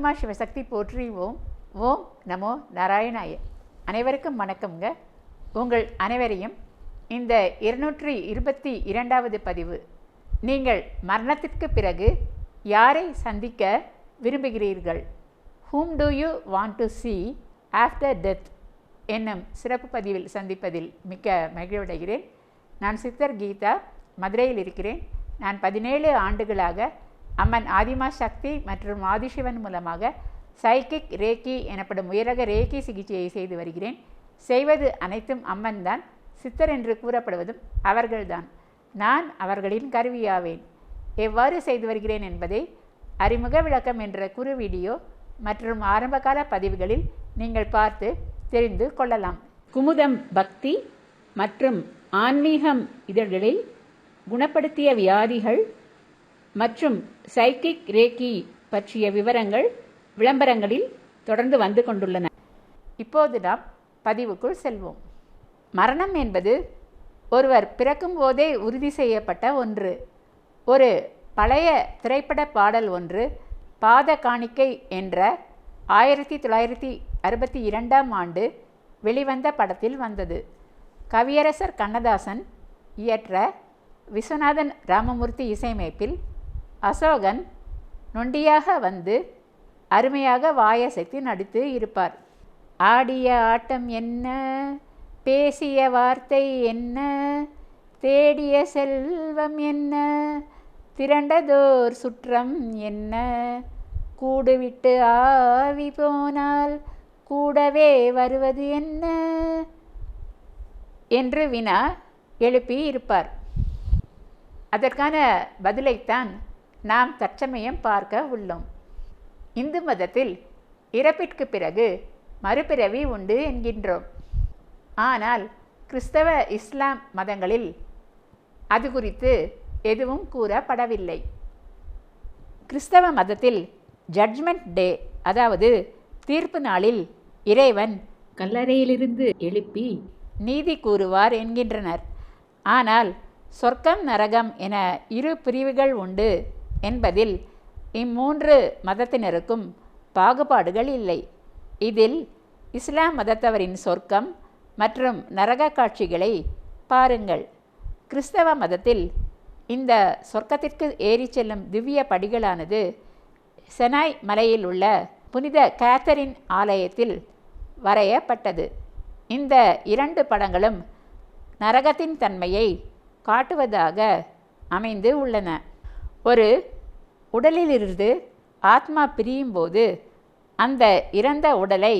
ஆதிமா சிவசக்தி போற்றி ஓம் ஓம் நமோ நாராயணாய. அனைவருக்கும் வணக்கம்ங்க. உங்கள் அனைவரையும் இந்த இருநூற்றி இருபத்தி இரண்டாவது பதிவு நீங்கள் மரணத்திற்கு பிறகு யாரை சந்திக்க விரும்புகிறீர்கள்? Whom do you want to see after death என்னும் சிறப்பு பதிவில் சந்திப்பதில் மிக்க மகிழ்வடைகிறேன் நான் சித்தர் கீதா மதுரையில் இருக்கிறேன். நான் பதினேழு ஆண்டுகளாக அம்மன் ஆதிமா சக்தி மற்றும் ஆதிசிவன் மூலமாக சைக்கிக் ரேக்கி எனப்படும் உயரக ரேக்கி சிகிச்சையை செய்து வருகிறேன். செய்வது அனைத்தும் அம்மன் தான் சித்தர் என்று கூறப்படுவதும் அவர்கள்தான். நான் அவர்களின் கருவியாவேன். எவ்வாறு செய்து வருகிறேன் என்பதை அறிமுக விளக்கம் என்ற குறு வீடியோ மற்றும் ஆரம்பகால பதிவுகளில் நீங்கள் பார்த்து தெரிந்து கொள்ளலாம். குமுதம் பக்தி மற்றும் ஆன்மீகம் இதழ்களில் குணப்படுத்திய வியாதிகள் மற்றும் சைக்கிக் ரேக்கி பற்றிய விவரங்கள் விளம்பரங்களில் தொடர்ந்து வந்து கொண்டுள்ளன. இப்போது நாம் பதிவுக்குள் செல்வோம். மரணம் என்பது ஒருவர் பிறக்கும் போதே உறுதி செய்யப்பட்ட ஒன்று. ஒரு பழைய திரைப்பட பாடல் ஒன்று பாத காணிக்கை என்ற ஆயிரத்தி தொள்ளாயிரத்தி அறுபத்தி இரண்டாம் ஆண்டு வெளிவந்த படத்தில் வந்தது. கவியரசர் கண்ணதாசன் இயற்ற விஸ்வநாதன் ராமமூர்த்தி இசையமைப்பில் அசோகன் நொண்டியாக வந்து அருமையாக வாயசைத்து நடித்து இருப்பார். ஆடிய ஆட்டம் என்ன? பேசிய வார்த்தை என்ன? தேடிய செல்வம் என்ன? திரண்டதோர் சுற்றம் என்ன? கூடுவிட்டு ஆவி போனால் கூடவே வருவது என்ன? என்று வினா எழுப்பி இருப்பார். அதற்கான பதிலைத்தான் நாம் தற்சமயம் பார்க்க உள்ளோம். இந்து மதத்தில் இறப்பிற்கு பிறகு மறுபிறவி உண்டு என்கின்றோம். ஆனால் கிறிஸ்தவ இஸ்லாம் மதங்களில் அது குறித்து எதுவும் கூறப்படவில்லை. கிறிஸ்தவ மதத்தில் ஜட்ஜ்மெண்ட் டே அதாவது தீர்ப்பு நாளில் இறைவன் கல்லறையிலிருந்து எழுப்பி நீதி கூறுவார் என்கின்றனர். ஆனால் சொர்க்கம் நரகம் என இரு பிரிவுகள் உண்டு. என்பதில் இம்மூன்று மதத்தினருக்கும் பாகுபாடுகள் இல்லை. இதில் இஸ்லாம் மதத்தவரின் சொர்க்கம் மற்றும் நரக காட்சிகளை பாருங்கள். கிறிஸ்தவ மதத்தில் இந்த சொர்க்கத்திற்கு ஏறி செல்லும் திவ்ய படிகளானது செனாய் மலையில் உள்ள புனித கேத்தரின் ஆலயத்தில் வரையப்பட்டது. இந்த இரண்டு படங்களும் நரகத்தின் தன்மையை காட்டுவதாக அமைந்து உள்ளன. ஒரு உடலிலிருந்து ஆத்மா பிரியும்போது அந்த இறந்த உடலை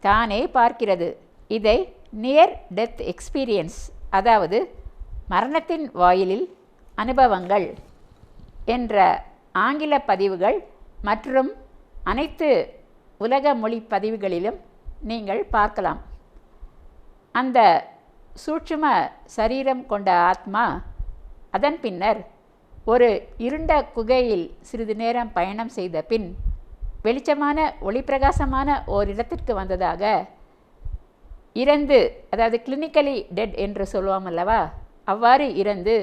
தானே பார்க்கிறது. இதை நியர் டெத் எக்ஸ்பீரியன்ஸ் அதாவது மரணத்தின் வாயிலில் அனுபவங்கள் என்ற ஆங்கில பதிவுகள் மற்றும் அனைத்து உலக மொழி பதிவுகளிலும் நீங்கள் பார்க்கலாம். அந்த சூட்சும சரீரம் கொண்ட ஆத்மா அதன் பின்னர் ஒரு இருண்ட குகையில் சிறிது நேரம் பயணம் செய்த பின் வெளிச்சமான ஒளிப்பிரகாசமான ஓரிடத்திற்கு வந்ததாக இறந்து அதாவது கிளினிக்கலி டெட் என்று சொல்லுவோம் அல்லவா? அவ்வாறு இறந்து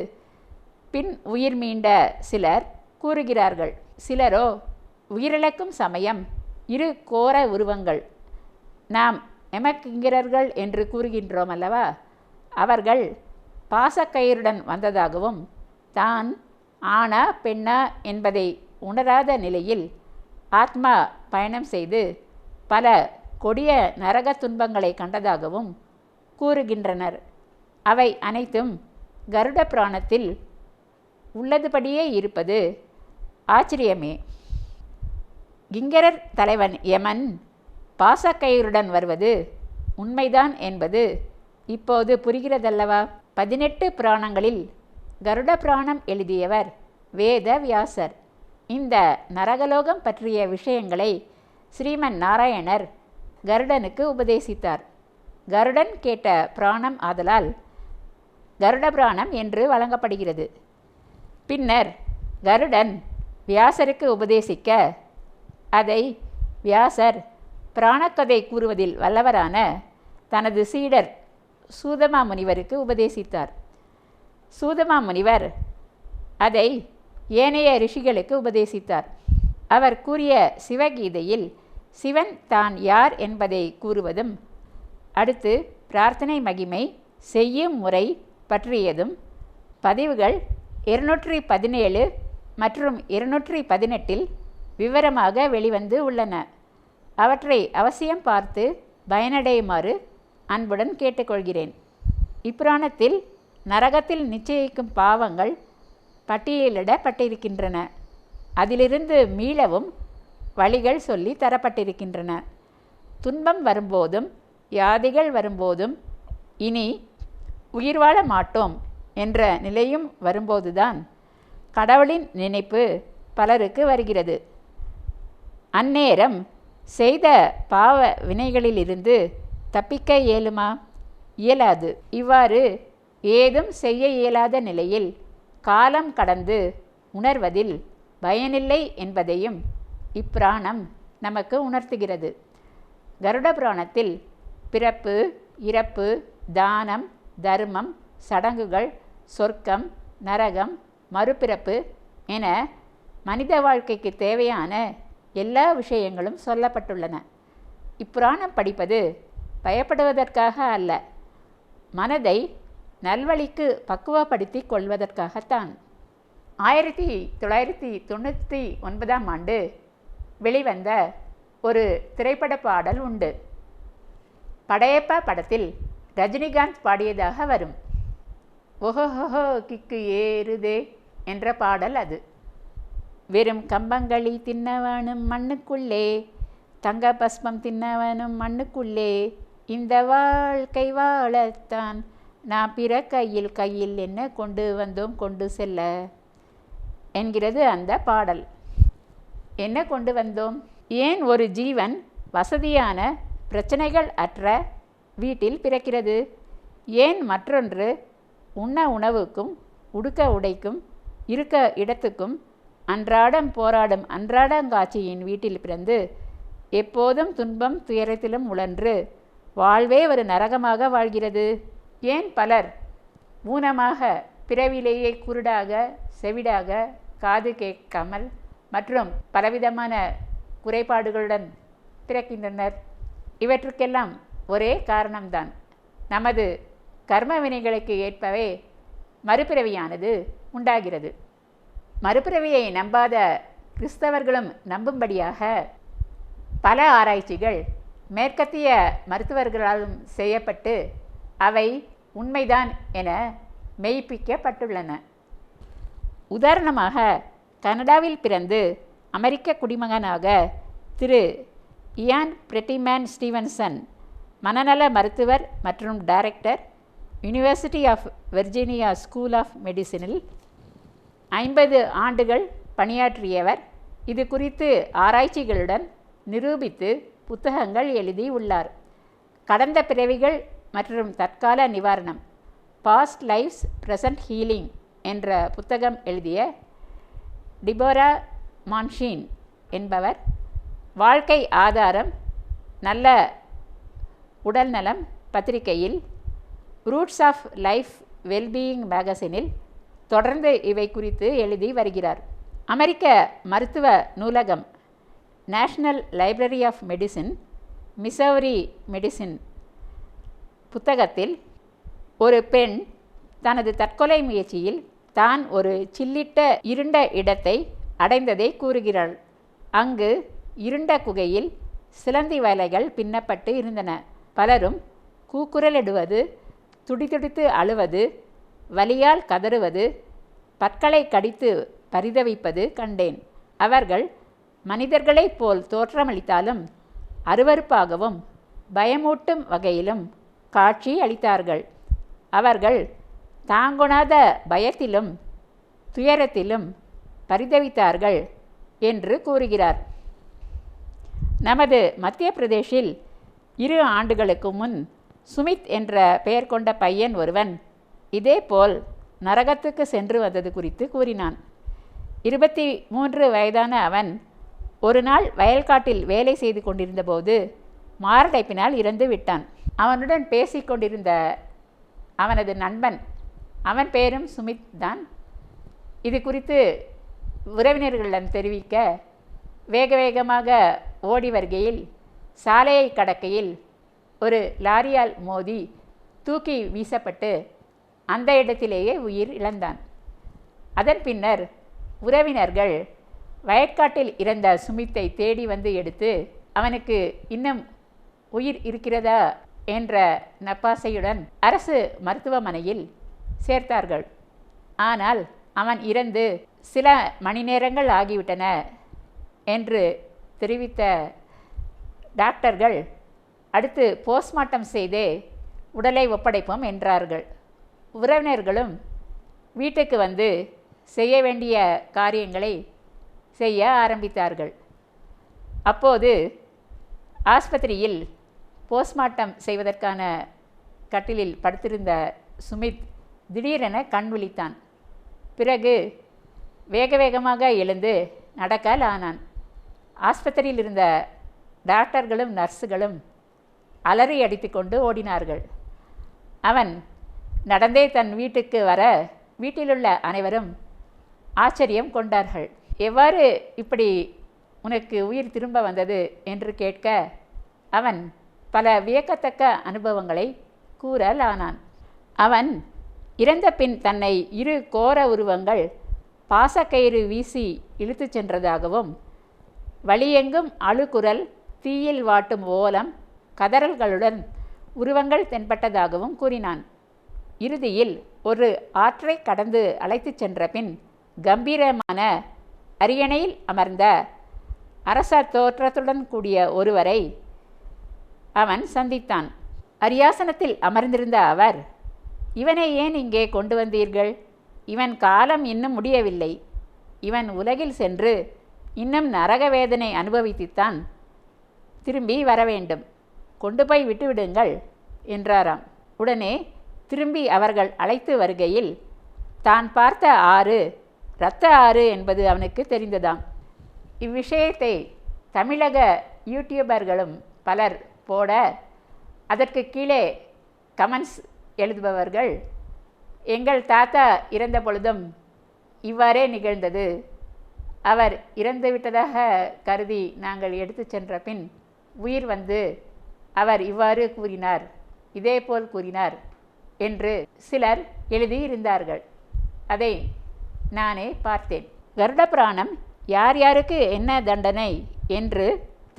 பின் உயிர் மீண்ட சிலர் கூறுகிறார்கள். சிலரோ உயிரிழக்கும் சமயம் இரு கோர உருவங்கள். நாம் எமக்கிங்கிறர்கள் என்று கூறுகின்றோம் அல்லவா? அவர்கள் பாசக்கயிறுடன் வந்ததாகவும் தான் ஆணா பெண்ணா என்பதை உணராத நிலையில் ஆத்மா பயணம் செய்து பல கொடிய நரக துன்பங்களை கண்டதாகவும் கூறுகின்றனர். அவை அனைத்தும் கருட புராணத்தில் உள்ளதுபடியே இருப்பது ஆச்சரியமே. கிங்கரர் தலைவன் யமன் பாசக்கயிறுடன் வருவது உண்மைதான் என்பது இப்போது புரிகிறதல்லவா? பதினெட்டு புராணங்களில் கருட புராணம் எழுதியவர் வேத வியாசர் இந்த நரகலோகம் பற்றிய விஷயங்களை ஸ்ரீமன் நாராயணர் கருடனுக்கு உபதேசித்தார். கருடன் கேட்ட புராணம் ஆதலால் கருட புராணம் என்று வழங்கப்படுகிறது. பின்னர் கருடன் வியாசருக்கு உபதேசிக்க அதை வியாசர் பிராணக்கதை கூறுவதில் வல்லவரான தனது சீடர் சூதமா முனிவருக்கு உபதேசித்தார். சூதமா முனிவர் அதை ஏனைய ரிஷிகளுக்கு உபதேசித்தார். அவர் கூறிய சிவகீதையில் சிவன் தான் யார் என்பதை கூறுவதும் அடுத்து பிரார்த்தனை மகிமை செய்யும் முறை பற்றியதும் பதிவுகள் இருநூற்றி பதினேழு மற்றும் இருநூற்றி பதினெட்டில் விவரமாக வெளிவந்து உள்ளன. அவற்றை அவசியம் பார்த்து பயனடையுமாறு அன்புடன் கேட்டுக்கொள்கிறேன். இப்புராணத்தில் நரகத்தில் நிச்சயிக்கும் பாவங்கள் பட்டியலிடப்பட்டிருக்கின்றன. அதிலிருந்து மீளவும் வழிகள் சொல்லி தரப்பட்டிருக்கின்றன. துன்பம் வரும்போதும் வியாதிகள் வரும்போதும் இனி உயிர் வாழ மாட்டோம் என்ற நிலையும் வரும்போதுதான் கடவுளின் நினைப்பு பலருக்கு வருகிறது. அந்நேரம் செய்த பாவ வினைகளிலிருந்து தப்பிக்க இயலுமா? இயலாது. இவ்வாறு ஏதும் செய்ய இயலாத நிலையில் காலம் கடந்து உணர்வதில் பயனில்லை என்பதையும் இப்பிராணம் நமக்கு உணர்த்துகிறது. கருட புராணத்தில் பிறப்பு இறப்பு தானம் தர்மம் சடங்குகள் சொர்க்கம் நரகம் மறுபிறப்பு என மனித வாழ்க்கைக்கு தேவையான எல்லா விஷயங்களும் சொல்லப்பட்டுள்ளன. இப்புராணம் படிப்பது பயப்படுவதற்காக அல்ல. மனதை நல்வழிக்கு பக்குவப்படுத்தி கொள்வதற்காகத்தான். ஆயிரத்தி தொள்ளாயிரத்தி தொண்ணூற்றி ஒன்பதாம் ஆண்டு வெளிவந்த ஒரு திரைப்பட பாடல் உண்டு. படையப்பா படத்தில் ரஜினிகாந்த் பாடியதாக வரும். ஒஹோஹோ கிக்கு ஏறுதே என்ற பாடல் அது. வெறும் கம்பங்களி தின்னவனும் மண்ணுக்குள்ளே தங்க பஸ்மம் தின்னவனும் மண்ணுக்குள்ளே இந்த வாழ்க்கை வாழத்தான் நான் பிற கையில் கையில் என்ன கொண்டு வந்தோம் கொண்டு செல்ல? என்கிறது அந்த பாடல். என்ன கொண்டு வந்தோம்? ஏன் ஒரு ஜீவன் வசதியான பிரச்சனைகள் அற்ற வீட்டில் பிறக்கிறது? ஏன் மற்றொன்று உண்ண உணவுக்கும் உடுக்க உடைக்கும் இருக்க இடத்துக்கும் அன்றாடம் போராடும் அன்றாடங்காட்சியின் வீட்டில் பிறந்து எப்போதும் துன்பம் துயரத்திலும் உழன்று வாழ்வே ஒரு நரகமாக வாழ்கிறது? ஏன் பலர் ஊனமாக பிறவிலேயே குருடாக செவிடாக காது கேட்காமல் மற்றும் பலவிதமான குறைபாடுகளுடன் பிறக்கின்றனர்? இவற்றுக்கெல்லாம் ஒரே காரணம்தான். நமது கர்ம வினைகளுக்கு ஏற்பவே மறுபிறவியானது உண்டாகிறது. மறுபிறவியை நம்பாத கிறிஸ்தவர்களும் நம்பும்படியாக பல ஆராய்ச்சிகள் மேற்கத்திய மருத்துவர்களாலும் செய்யப்பட்டு அவை உண்மைதான் என மெய்ப்பிக்கப்பட்டுள்ளன. உதாரணமாக கனடாவில் பிறந்து அமெரிக்க குடிமகனாக திரு இயான் பிரெட்டிமேன் ஸ்டீவன்சன் மனநல மருத்துவர் மற்றும் director university of Virginia school of மெடிசினில் ஐம்பது ஆண்டுகள் பணியாற்றியவர். இது குறித்து ஆராய்ச்சிகளுடன் நிரூபித்து புத்தகங்கள் எழுதி உள்ளார். கடந்த பிறவிகள் மற்றும் தற்கால நிவாரணம் பாஸ்ட் லைஃப்ஸ் ப்ரெசன்ட் ஹீலிங் என்ற புத்தகம் எழுதிய டிபோரா மான்ஷீன் என்பவர் வாழ்க்கை ஆதாரம் நல்ல உடல்நலம் பத்திரிகையில் ரூட்ஸ் ஆஃப் லைஃப் வெல்பீயிங் மேகசினில் தொடர்ந்து இவை குறித்து எழுதி வருகிறார். அமெரிக்க மருத்துவ நூலகம் national library of medicine Missouri medicine புத்தகத்தில் ஒரு பெண் தனது தற்கொலை முயற்சியில் தான் ஒரு சில்லிட்ட இருண்ட இடத்தை அடைந்ததை கூறுகிறாள். அங்கு இருண்ட குகையில் சிலந்தி வலைகள் பின்னப்பட்டு இருந்தன. பலரும் கூக்குரலிடுவது துடிதுடித்து அழுவது வலியால் கதறுவது பற்களை கடித்து பரிதவிப்பது கண்டேன். அவர்கள் மனிதர்களைப் போல் தோற்றமளித்தாலும் அருவருப்பாகவும் பயமூட்டும் வகையிலும் காட்சி அளித்தார்கள். அவர்கள் தாங்குணாத பயத்திலும் துயரத்திலும் பரிதவித்தார்கள் என்று கூறுகிறார். நமது மத்திய பிரதேஷில் இரு ஆண்டுகளுக்கு முன் சுமித் என்ற பெயர் கொண்ட பையன் ஒருவன் இதேபோல் நரகத்துக்கு சென்று வந்தது குறித்து கூறினான். இருபத்தி மூன்று வயதான அவன் ஒரு நாள் வயல்காட்டில் வேலை செய்து கொண்டிருந்தபோது மாரடைப்பினால் இறந்து விட்டான். அவனுடன் பேசிக்கொண்டிருந்த அவனது நண்பன் அவன் பெயரும் சுமித் தான். இது குறித்து உறவினர்களிடம் தெரிவிக்க வேக வேகமாக ஓடி வருகையில் சாலையை கடக்கையில் ஒரு லாரியால் மோதி தூக்கி வீசப்பட்டு அந்த இடத்திலேயே உயிர் இழந்தான். அதன் பின்னர் உறவினர்கள் வயற்காட்டில் இறந்த சுமித்தை தேடி வந்து எடுத்து அவனுக்கு இன்னும் உயிர் இருக்கிறதா என்ற நப்பாசையுடன் அரசு மருத்துவமனையில் சேர்த்தார்கள். ஆனால் அவன் இறந்து சில மணி நேரங்கள் ஆகிவிட்டன என்று தெரிவித்த டாக்டர்கள் அடுத்து போஸ்ட்மார்ட்டம் செய்தே உடலை ஒப்படைப்போம் என்றார்கள். உறவினர்களும் வீட்டுக்கு வந்து செய்ய வேண்டிய காரியங்களை செய்ய ஆரம்பித்தார்கள். அப்போது ஆஸ்பத்திரியில் போஸ்ட்மார்ட்டம் செய்வதற்கான கட்டிலில் படுத்திருந்த சுமித் திடீரென கண் விழித்தான். பிறகு வேக வேகமாக எழுந்து நடக்கால் ஆனான். ஆஸ்பத்திரியில் இருந்த டாக்டர்களும் நர்ஸுகளும் அலறி அடித்துக்கொண்டு ஓடினார்கள். அவன் நடந்தே தன் வீட்டுக்கு வர வீட்டிலுள்ள அனைவரும் ஆச்சரியம் கொண்டார்கள். எவ்வாறு இப்படி உனக்கு உயிர் திரும்ப வந்தது? என்று கேட்க அவன் பல வியக்கத்தக்க அனுபவங்களை கூறலானான். அவன் இறந்த பின் தன்னை இரு கோர உருவங்கள் பாசக்கயிறு வீசி இழுத்துச் சென்றதாகவும் வழியெங்கும் அழுகுரல் தீயில் வாட்டும் ஓலம் கதறல்களுடன் உருவங்கள் தென்பட்டதாகவும் கூறினான். இறுதியில் ஒரு ஆற்றை கடந்து அழைத்துச் சென்ற பின் கம்பீரமான அரியணையில் அமர்ந்த அரச தோற்றத்துடன் கூடிய ஒருவரை அவன் சந்தித்தான். அரியாசனத்தில் அமர்ந்திருந்த அவர் இவனை ஏன் இங்கே கொண்டு வந்தீர்கள்? இவன் காலம் இன்னும் முடியவில்லை. இவன் உலகில் சென்று இன்னும் நரக வேதனை அனுபவித்துத்தான் திரும்பி வர வேண்டும். கொண்டு போய் விட்டுவிடுங்கள் என்றாராம். உடனே திரும்பி அவர்கள் அழைத்து வருகையில் தான் பார்த்த ஆறு இரத்த ஆறு என்பது அவனுக்கு தெரிந்ததாம். இவ்விஷயத்தை தமிழக யூடியூபர்களும் பலர் போட அதற்கு கீழே கமெண்ட்ஸ் எழுதுபவர்கள் எங்கள் தாத்தா இறந்த பொழுதும் இவ்வாறே நிகழ்ந்தது. அவர் இறந்துவிட்டதாக கருதி நாங்கள் எடுத்து சென்ற பின் உயிர் வந்து அவர் இவ்வாறு கூறினார் இதேபோல் கூறினார் என்று சிலர் எழுதியிருந்தார்கள். அதை நானே பார்த்தேன். கருட புராணம் யார் யாருக்கு என்ன தண்டனை என்று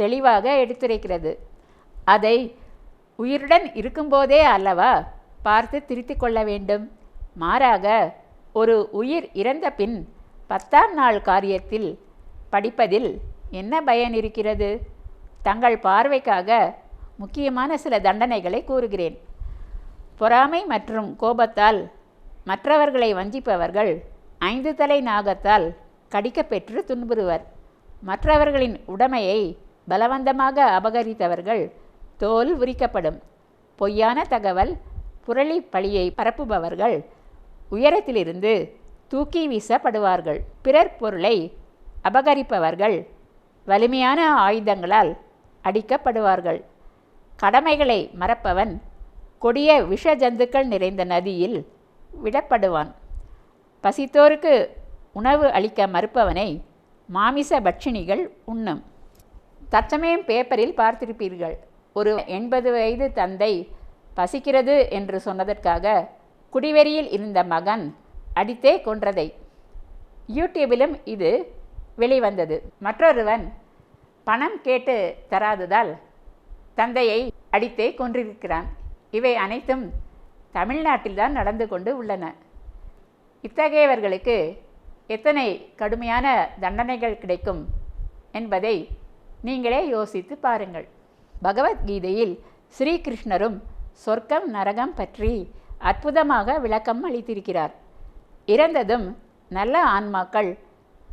தெளிவாக எடுத்துரைக்கிறது. அதை உயிருடன் இருக்கும்போதே அல்லவா பார்த்து திருத்திக் கொள்ள வேண்டும். மாறாக ஒரு உயிர் இறந்த பின் பத்தாம் நாள் காரியத்தில் படிப்பதில் என்ன பயன் இருக்கிறது? தங்கள் பார்வைக்காக முக்கியமான சில தண்டனைகளை கூறுகிறேன். பொறாமை மற்றும் கோபத்தால் மற்றவர்களை வஞ்சிப்பவர்கள் ஐந்து தலை நாகத்தால் கடிக்கப்பெற்று துன்புறுவர். மற்றவர்களின் உடைமையை பலவந்தமாக அபகரித்தவர்கள் தோல் உரிக்கப்படும். பொய்யான தகவல் புரளி பழியை பரப்புபவர்கள் உயரத்திலிருந்து தூக்கி வீசப்படுவார்கள். பிறர் பொருளை அபகரிப்பவர்கள் வலிமையான ஆயுதங்களால் அடிக்கப்படுவார்கள். கடமைகளை மறப்பவன் கொடிய விஷ ஜந்துக்கள் நிறைந்த நதியில் விடப்படுவான். பசித்தோருக்கு உணவு அளிக்க மறுப்பவனை மாமிச பட்சிணிகள் உண்ணும். தற்சமயம் பேப்பரில் பார்த்திருப்பீர்கள். ஒரு எண்பது வயது தந்தை பசிக்கிறது என்று சொன்னதற்காக குடிவெறியில் இருந்த மகன் அடித்தே கொன்றதை யூடியூபிலும் இது வெளிவந்தது. மற்றொருவன் பணம் கேட்டு தராததால் தந்தையை அடித்தே கொன்றிருக்கிறான். இவை அனைத்தும் தமிழ்நாட்டில்தான் நடந்து கொண்டு உள்ளன. இத்தகையவர்களுக்கு எத்தனை கடுமையான தண்டனைகள் கிடைக்கும் என்பதை நீங்களே யோசித்து பாருங்கள். பகவத்கீதையில் ஸ்ரீகிருஷ்ணரும் சொர்க்கம் நரகம் பற்றி அற்புதமாக விளக்கம் அளித்திருக்கிறார். இறந்ததும் நல்ல ஆன்மாக்கள்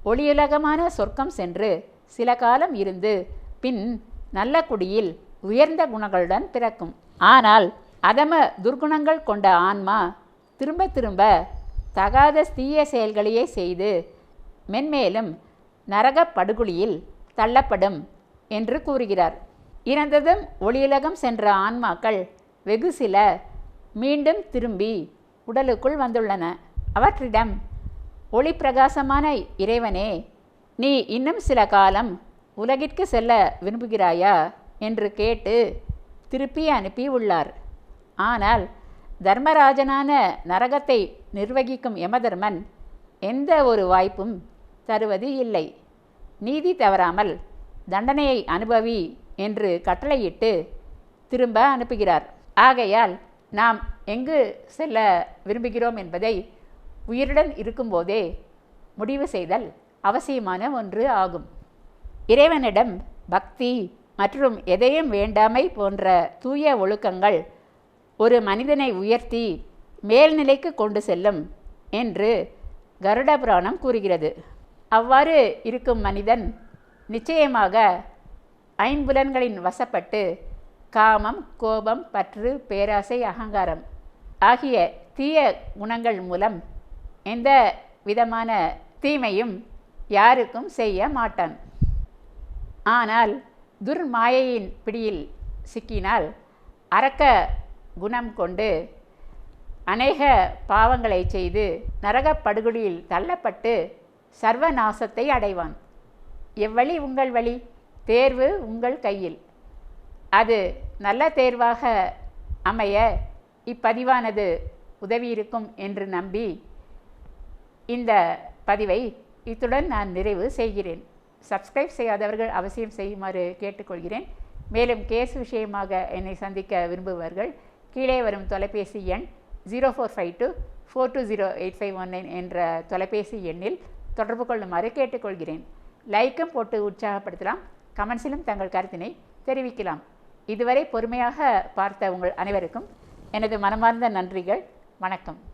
ஒளியுலகமான சொர்க்கம் சென்று சில காலம் இருந்து பின் நல்ல குடியில் உயர்ந்த குணங்களுடன் பிறக்கும். ஆனால் அதம துர்குணங்கள் கொண்ட ஆன்மா திரும்ப திரும்ப தகாத தீய செயல்களையே செய்து மென்மேலும் நரகப் படுகொலியில் தள்ளப்படும் என்று கூறுகிறார். இறந்ததும் ஒளியுலகம் சென்ற ஆன்மாக்கள் வெகு சில மீண்டும் திரும்பி உடலுக்குள் வந்துள்ளன. அவற்றிடம் ஒளி பிரகாசமான இறைவனே நீ இன்னும் சில காலம் உலகிற்கு செல்ல விரும்புகிறாயா? என்று கேட்டு திருப்பி அனுப்பி உள்ளார். ஆனால் தர்மராஜனான நரகத்தை நிர்வகிக்கும் யமதர்மன் எந்த ஒரு வாய்ப்பும் தருவது இல்லை நீதி தவறாமல் தண்டனையை அனுபவி என்று கட்டளையிட்டு திரும்ப அனுப்புகிறார். ஆகையால் நாம் எங்கு செல்ல விரும்புகிறோம் என்பதை உயிருடன் இருக்கும்போதே முடிவு செய்தல் அவசியமான ஒன்று ஆகும். இறைவனிடம் பக்தி மற்றும் எதையும் வேண்டாமை போன்ற தூய ஒழுக்கங்கள் ஒரு மனிதனை உயர்த்தி மேல்நிலைக்கு கொண்டு செல்லும் என்று கருட புராணம் கூறுகிறது. அவ்வாறு இருக்கும் மனிதன் நிச்சயமாக ஐம்புலன்களின் வசப்பட்டு காமம் கோபம் பற்று பேராசை அகங்காரம் ஆகிய தீய குணங்கள் மூலம் எந்த விதமான தீமையும் யாருக்கும் செய்ய மாட்டான். ஆனால் துர்மாயையின் பிடியில் சிக்கினால் அரக்க குணம் கொண்டு அநேக பாவங்களை செய்து நரகப் படுகொலியில் தள்ளப்பட்டு சர்வநாசத்தை அடைவான். எவ்வழி உங்கள் வழி? தேர்வு உங்கள் கையில். அது நல்ல தேர்வாக அமைய இப்பதிவானது உதவியிருக்கும் என்று நம்பி இந்த பதிவை இத்துடன் நான் நிறைவு செய்கிறேன். சப்ஸ்கிரைப் செய்யாதவர்கள் அவசியம் செய்யுமாறு கேட்டுக்கொள்கிறேன். மேலும் கேஸ் விஷயமாக என்னை சந்திக்க விரும்புபவர்கள் கீழே வரும் தொலைபேசி எண் zero four five two four two zero eight five one nine என்ற தொலைபேசி எண்ணில் தொடர்பு கொள்ளுமாறு கேட்டுக்கொள்கிறேன். லைக்கும் போட்டு உற்சாகப்படுத்தலாம். கமெண்ட்ஸிலும் தங்கள் கருத்தினை தெரிவிக்கலாம். இதுவரை பொறுமையாக பார்த்த உங்கள் அனைவருக்கும் எனது மனமார்ந்த நன்றிகள். வணக்கம்.